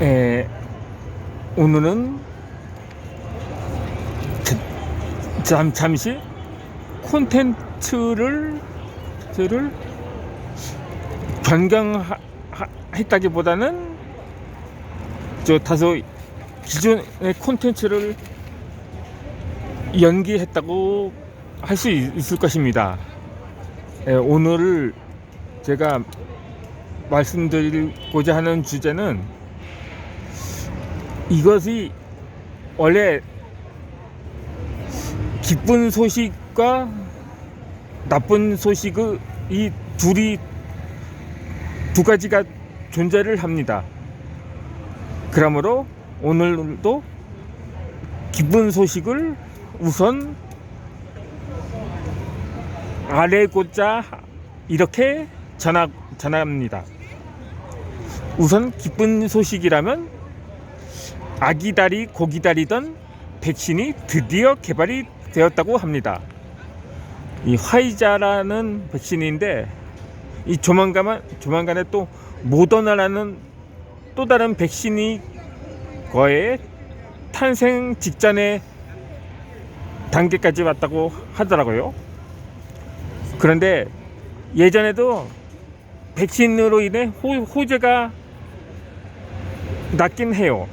에, 오늘은 자- 잠, 잠시 콘텐츠를 를 변경했다기보다는 저 다소 기존의 콘텐츠를 연기했다고 할 수 있을 것입니다. 예, 오늘 제가 말씀드리고자 하는 주제는 이것이 원래 기쁜 소식과 나쁜 소식의 이 둘이 두 가지가 존재를 합니다. 그러므로 오늘도 기쁜 소식을 우선 아래고자 이렇게 전하, 전합니다. 우선 기쁜 소식이라면 아기다리 고기다리던 백신이 드디어 개발이 되었다고 합니다. 이 화이자라는 백신인데 이 조만간 조만간에 또 모더나라는 또 다른 백신이 거의 탄생 직전의 단계까지 왔다고 하더라고요. 그런데 예전에도 백신으로 인해 호, 호재가 낮긴 해요.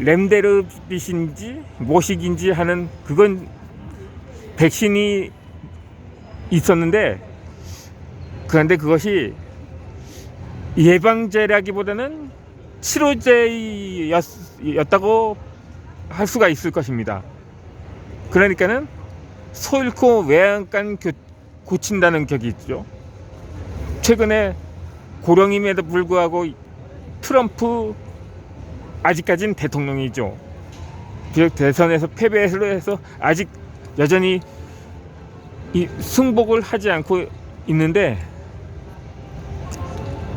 렘데르빗인지 모식인지 하는 그건 백신이 있었는데 그런데 그것이 예방제라기보다는 치료제였다고 할 수가 있을 것입니다. 그러니까는 소 잃고 외양간 교- 고친다는 격이 있죠. 최근에 고령임에도 불구하고 트럼프 아직까지는 대통령이죠. 비록 대선에서 패배를 해서 아직 여전히 이 승복을 하지 않고 있는데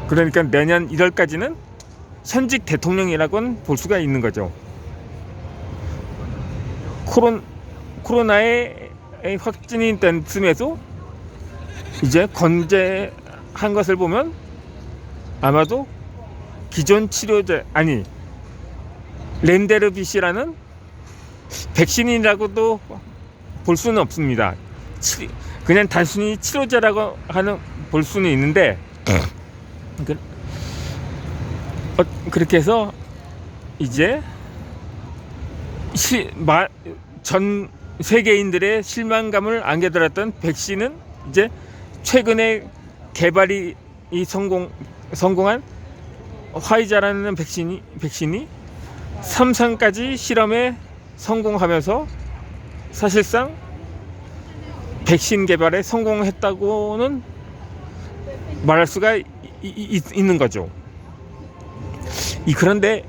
그러니까 내년 1월까지는 현직 대통령이라고는 볼 수가 있는 거죠. 코론 코로나에 확진이 된 틈에도 이제 건재한 것을 보면 아마도 기존 치료제 아니 렌데르빗이라는 백신이라고도 볼 수는 없습니다. 치- 그냥 단순히 치료제라고 하는 볼 수는 있는데 그, 어, 그렇게 해서 이제 시, 마, 전 세계인들의 실망감을 안겨들었던 백신은 이제 최근에 개발이 이 성공 성공한 화이자라는 백신이 백신이 3상까지 실험에 성공하면서 사실상 백신 개발에 성공했다고는 말할 수가 이- 이- 이- 있는 거죠. 이 그런데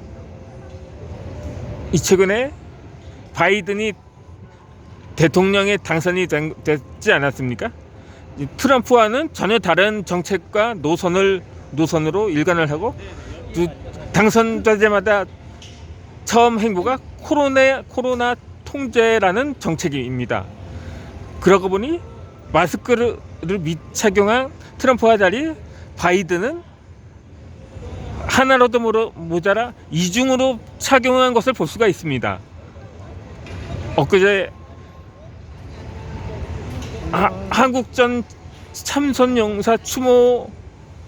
이 최근에 바이든이 대통령에 당선이 된, 됐지 않았습니까? 이 트럼프와는 전혀 다른 정책과 노선을 노선으로 일관을 하고 또 당선자마다 처음 행보가 코로나 코로나 통제라는 정책입니다. 그러고 보니 마스크를 미착용한 트럼프와 달리 바이든은 하나로도 모자라 이중으로 착용한 것을 볼 수가 있습니다. 엊그제 하- 한국전 참선용사 추모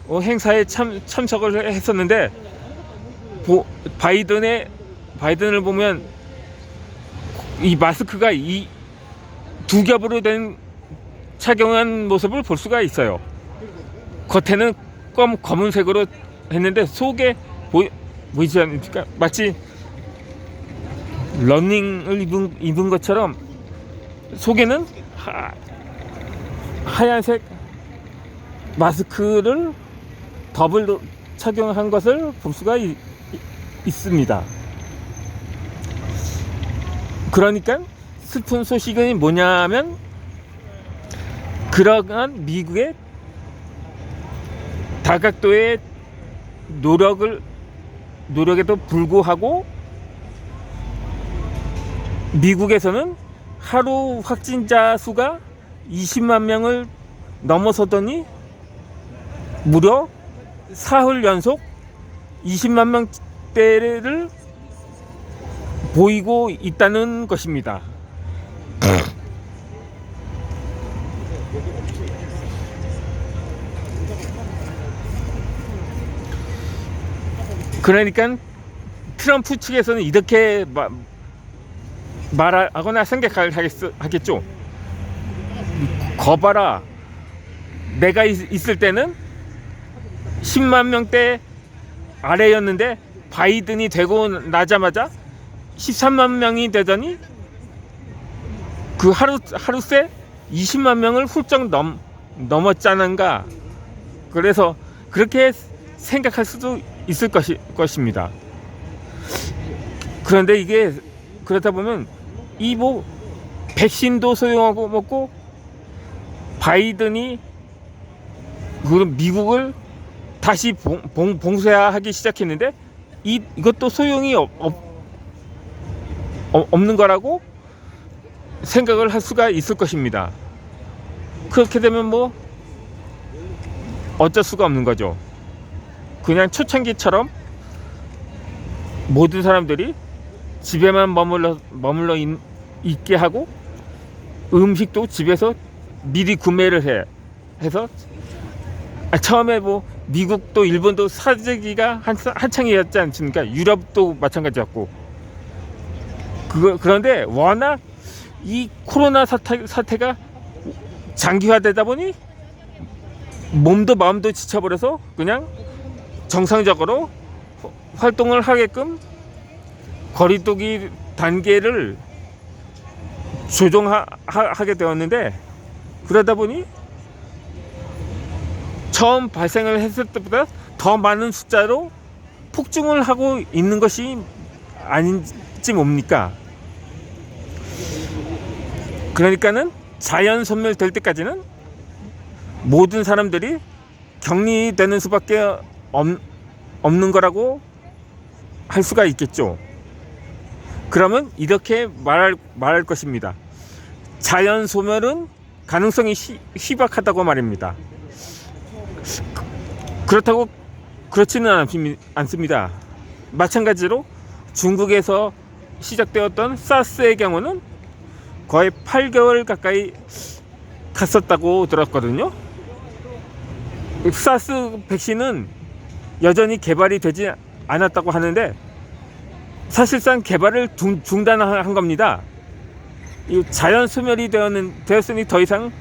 어, 행사에 참, 참석을 했었는데 보- 바이든의 바이든을 보면 이 마스크가 이 두 겹으로 된 착용한 모습을 볼 수가 있어요. 겉에는 검 검은색으로 했는데 속에 보이, 보이지 않습니까? 마치 러닝을 입은, 입은 것처럼 속에는 하, 하얀색 마스크를 더블 착용한 것을 볼 수가 있, 있습니다. 그러니까 슬픈 소식은 뭐냐면 그러한 미국의 다각도의 노력을 노력에도 불구하고 미국에서는 하루 확진자 수가 20만 명을 넘어서더니 무려 사흘 연속 20만 확대를 보이고 있다는 것입니다. 그러니까 트럼프 측에서는 이렇게 마, 말하거나 생각을 하겠, 하겠죠. 거봐라. 내가 있, 있을 때는 10만 명대 아래였는데 바이든이 되고 나자마자 13만 명이 되더니 그 하루 하루 새 20만 명을 훌쩍 넘 넘었잖은가. 그래서 그렇게 생각할 수도 있을 것이, 것입니다. 그런데 이게 그렇다 보면 이 뭐 백신도 소용하고 먹고 바이든이 그 미국을 다시 봉, 봉, 봉쇄하기 시작했는데 이 이것도 소용이 없, 없, 어- 없는 거라고 생각을 할 수가 있을 것입니다. 그렇게 되면 뭐 어쩔 수가 없는 거죠. 그냥 초창기처럼 모든 사람들이 집에만 머물러 머물러 있, 있게 하고 음식도 집에서 미리 구매를 해 해서 아, 처음에 뭐 미국도 일본도 사재기가 한, 한창이었지 않습니까? 유럽도 마찬가지였고 그거 그런데 워낙 이 코로나 사태, 사태가 장기화되다 보니 몸도 마음도 지쳐버려서 그냥 정상적으로 활동을 하게끔 거리두기 단계를 조정하게 되었는데 그러다 보니 처음 발생을 했을 때보다 더 많은 숫자로 폭증을 하고 있는 것이 아닌지 뭡니까? 그러니까는 자연 소멸될 때까지는 모든 사람들이 격리되는 수밖에 없, 없는 거라고 할 수가 있겠죠. 그러면 이렇게 말할, 말할 것입니다. 자연 소멸은 가능성이 희, 희박하다고 말입니다. 그렇다고 그렇지는 않습니- 않습니다. 마찬가지로 중국에서 시작되었던 사스의 경우는 거의 8개월 가까이 갔었다고 들었거든요. 사스 백신은 여전히 개발이 되지 않았다고 하는데 사실상 개발을 중, 중단한 겁니다. 이 자연 소멸이 되었으니 더 이상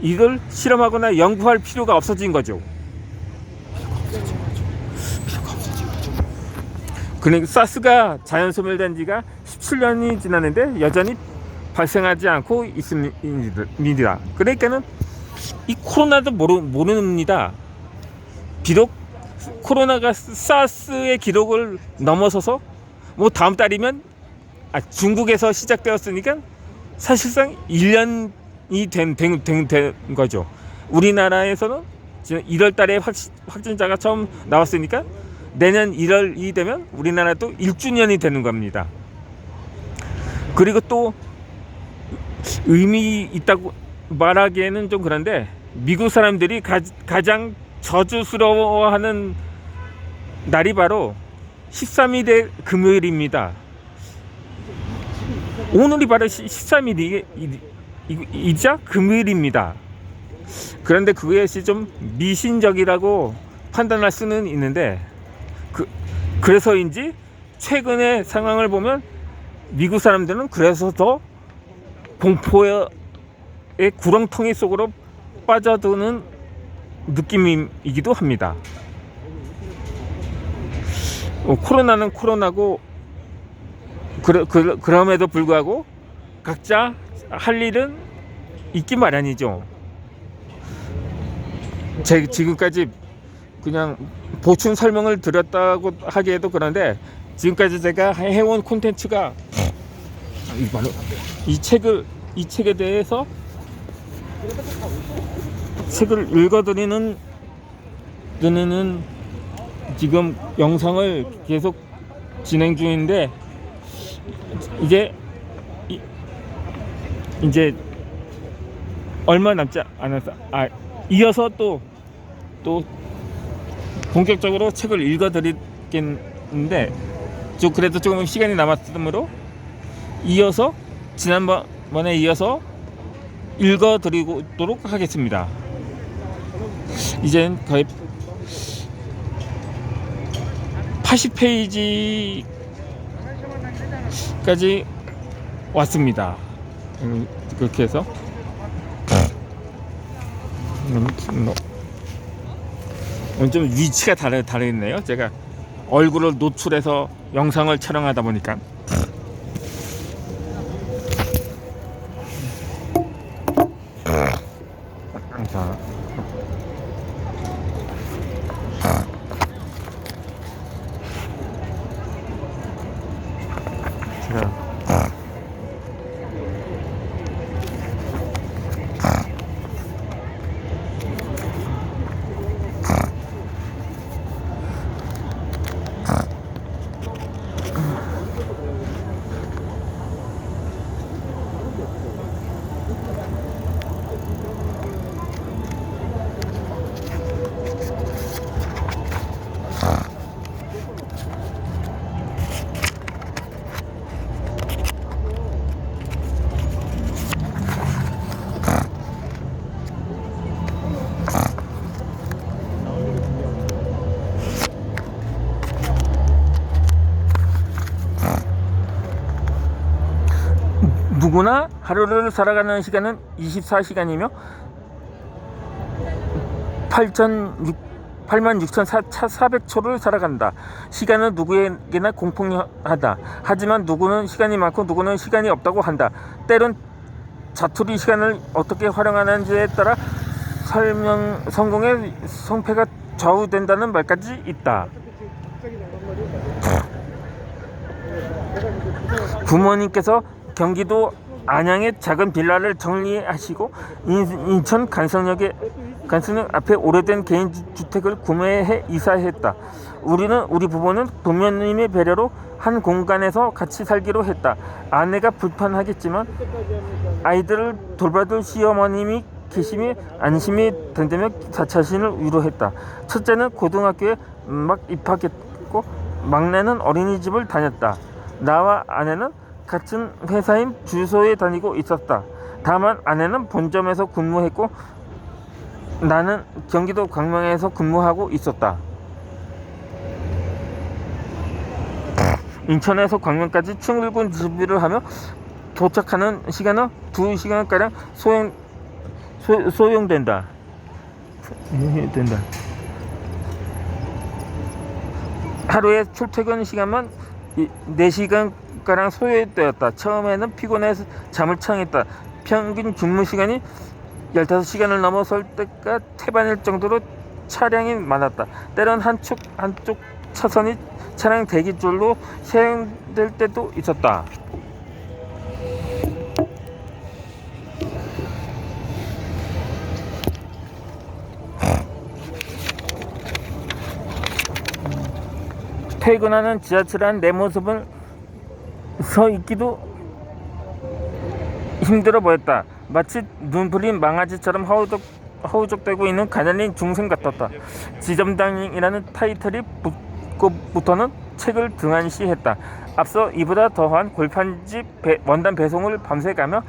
이걸 실험하거나 연구할 필요가 없어진 거죠. 그러니까 사스가 자연 소멸된 지가 17년이 지났는데 여전히 발생하지 않고 있습니다. 그러니까는 이 코로나도 모르, 모릅니다. 비록 코로나가 사스의 기록을 넘어서서 뭐 다음 달이면 아, 중국에서 시작되었으니까 사실상 1년이 된, 된, 된, 된 거죠. 우리나라에서는 지금 1월 달에 확, 확진자가 처음 나왔으니까 내년 1월이 되면 우리나라도 1주년이 되는 겁니다. 그리고 또 의미 있다고 말하기에는 좀 그런데 미국 사람들이 가, 가장 저주스러워하는 날이 바로 13일의 금요일입니다. 오늘이 바로 13일이자 금요일입니다. 그런데 그것이 좀 미신적이라고 판단할 수는 있는데 그, 그래서인지 최근의 상황을 보면 미국 사람들은 그래서 더 공포의 구렁텅이 속으로 빠져드는 느낌이기도 합니다. 어, 코로나는 코로나고 그러, 그, 그럼에도 불구하고 각자 할 일은 있기 마련이죠. 제 지금까지 그냥 보충 설명을 드렸다고 하기에도 그런데 지금까지 제가 해온 콘텐츠가 이 바로 이 책을 이 책에 대해서 책을 읽어드리는 드리는 지금 영상을 계속 진행 중인데 이제 이, 이제 얼마 남지 않았어. 아 이어서 또 또 본격적으로 책을 읽어드리긴 있는데 좀 그래도 조금 시간이 남았으므로 이어서 지난번에 이어서 읽어드리도록 하겠습니다. 이젠 거의 80페이지까지 왔습니다. 음, 그렇게 해서 음, 뭐, 오늘 좀 위치가 다르, 다르겠네요. 제가 얼굴을 노출해서 영상을 촬영하다 보니까 누구나 하루를 살아가는 시간은 24시간이며 86,400초를 살아간다. 시간은 누구에게나 공평하다. 하지만 누구는 시간이 많고 누구는 시간이 없다고 한다. 때론 자투리 시간을 어떻게 활용하는지에 따라 설명 성공의 성패가 좌우된다는 말까지 있다. 부모님께서 경기도 안양의 작은 빌라를 정리하시고 인- 인천 간성역에 간성역 앞에 오래된 개인 주- 주택을 구매해 이사했다. 우리는 우리 부부는 부모님의 배려로 한 공간에서 같이 살기로 했다. 아내가 불편하겠지만 아이들을 돌봐줄 시어머님이 계심이 안심이 된다며 자- 자신을 위로했다. 첫째는 고등학교에 막 입학했고 막내는 어린이집을 다녔다. 나와 아내는 같은 회사인 주소에 다니고 있었다. 다만 아내는 본점에서 근무했고 나는 경기도 광명에서 근무하고 있었다. 인천에서 광명까지 출근 준비를 하며 도착하는 시간은 2시간가량 소용, 소, 소용된다. 소- 된다. 하루에 출퇴근 시간만 4시간 가량 소요되었다. 처음에는 피곤해서 잠을 청했다. 평균 근무 시간이 15시간을 넘어설 때가 태반일 정도로 차량이 많았다. 때론 한쪽 한쪽 차선이 차량 대기줄로 사용될 때도 있었다. 퇴근하는 지하철 안 내 모습을 서 있기도 힘들어 보였다. 마치 눈부린 망아지처럼 허우적, 허우적대고 있는 가난인 중생 같았다. 지점장이라는 타이틀이 붙고부터는 책을 등한시했다. 앞서 이보다 더한 골판지 배- 원단 배송을 밤새 가며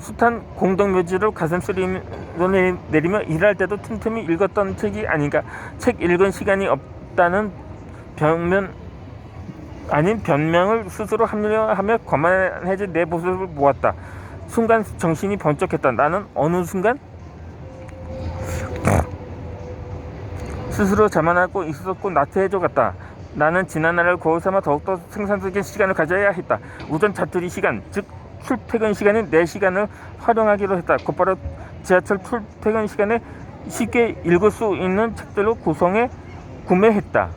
숱한 공동묘지를 가슴소리로 내- 내리며 일할 때도 틈틈이 읽었던 책이 아닌가. 책 읽은 시간이 없다는 변면 아닌 변명을 스스로 합리화하며 거만해진 내 모습을 보았다. 순간 정신이 번쩍했다. 나는 어느 순간 스스로 자만하고 있었고 나태해져 갔다. 나는 지난 날을 거울 삼아 더욱더 생산적인 시간을 가져야 했다. 우선 자투리 시간, 즉 출퇴근 시간인 4시간을 활용하기로 했다. 곧바로 지하철 출퇴근 시간에 쉽게 읽을 수 있는 책들로 구성해 구매했다.